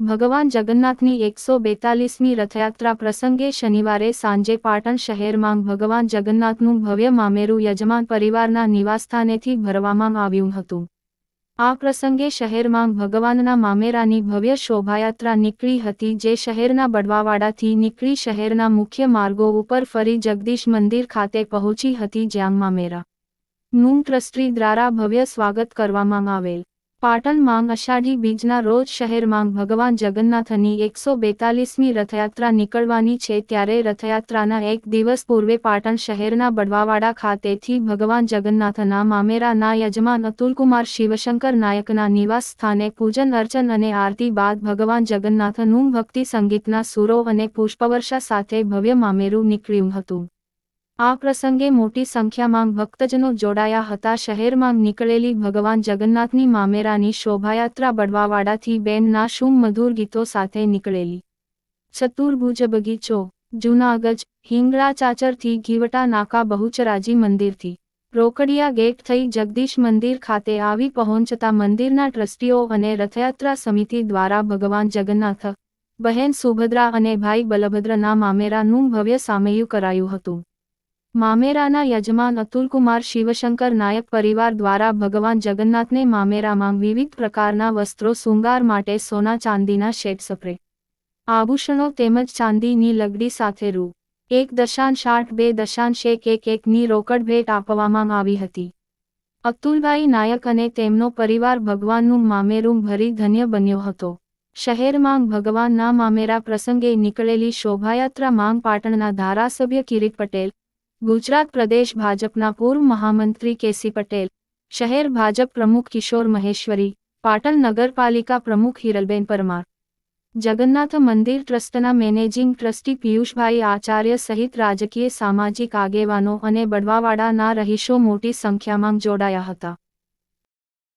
ભગવાન જગન્નાથની એકસો બેતાલીસમી રથયાત્રા પ્રસંગે શનિવારે સાંજે પાટણ શહેરમાં ભગવાન જગન્નાથનું ભવ્ય મામેરું યજમાન પરિવારના નિવાસસ્થાનેથી ભરવામાં આવ્યું હતું. આ પ્રસંગે શહેરમાં ભગવાનના મામેરાની ભવ્ય શોભાયાત્રા નીકળી હતી જે શહેરના બડવાવાડાથી નીકળી શહેરના મુખ્ય માર્ગો ઉપર ફરી જગદીશ મંદિર ખાતે પહોંચી હતી જ્યાં મામેરા નું ટ્રસ્ટી દ્વારા ભવ્ય સ્વાગત કરવામાં આવેલ. પાટણ માંગ અષાઢી બીજના રોજ શહેરમાં ભગવાન જગન્નાથની એકસો બેતાલીસમી રથયાત્રા નીકળવાની છે ત્યારે રથયાત્રાના એક દિવસ પૂર્વે પાટણ શહેરના બડવાવાડા ખાતેથી ભગવાન જગન્નાથના મામેરાના યજમાન અતુલકુમાર શિવશંકર નાયકના નિવાસ સ્થાને પૂજન અર્ચન અને આરતી બાદ ભગવાન જગન્નાથનું ભક્તિ સંગીતના સુરો અને પુષ્પવર્ષા સાથે ભવ્ય મામેરું નીકળ્યું હતું. આ પ્રસંગે મોટી સંખ્યામાં ભક્તજનો જોડાયા હતા. શહેરમાં નીકળેલી ભગવાન જગન્નાથની મામેરાની શોભાયાત્રા બડવાવાડાથી બેનના શુમ મધુર ગીતો સાથે નીકળેલી. ચતુર્ભુજ બગીચો જૂનાગજ હિંગળા ચાચરથી ઘીવટા નાકા બહુચરાજી મંદિરથી. રોકડિયા ગેટ થઈ જગદીશ મંદિર ખાતે આવી પહોંચતા મંદિરના ટ્રસ્ટીઓ અને રથયાત્રા સમિતિ દ્વારા ભગવાન જગન્નાથ, બહેન સુભદ્રા અને ભાઈ બલભદ્રના મામેરાનું ભવ્ય સામયું કરાયું હતું. મામેરાના યજમાન અતુલકુમાર શિવશંકર નાયક પરિવાર દ્વારા ભગવાન જગન્નાથને મામેરામાં વિવિધ પ્રકારના વસ્ત્રો શૃંગાર માટે સોના ચાંદીના શેડ સપરે. આભૂષણો તેમજ ચાંદીની લગડી સાથે રૂ. એક દશાંશ આઠ, બે દશાંશ એક એક, એકની રોકડ ભેટ આપવામાં આવી હતી. અતુલભાઈ નાયક અને તેમનો પરિવાર ભગવાનનું મામેરું ભરી ધન્ય બન્યો હતો. શહેરમાં ભગવાનના મામેરા પ્રસંગે નીકળેલી શોભાયાત્રા માંગ પાટણના ધારાસભ્ય કિરીટ પટેલ ગુજરાત પ્રદેશ ભાજપના પૂર્વ મહામંત્રી કેસી પટેલ, શહેર ભાજપ પ્રમુખ કિશોર મહેશ્વરી, પાટણ નગરપાલિકા પ્રમુખ હિરલબેન પરમાર, જગન્નાથ મંદિર ટ્રસ્ટના મેનેજિંગ ટ્રસ્ટી પિયુષભાઈ આચાર્ય સહિત રાજકીય સામાજિક આગેવાનો અને બડવાવાડાના રહીશો મોટી સંખ્યામાં જોડાયા હતા.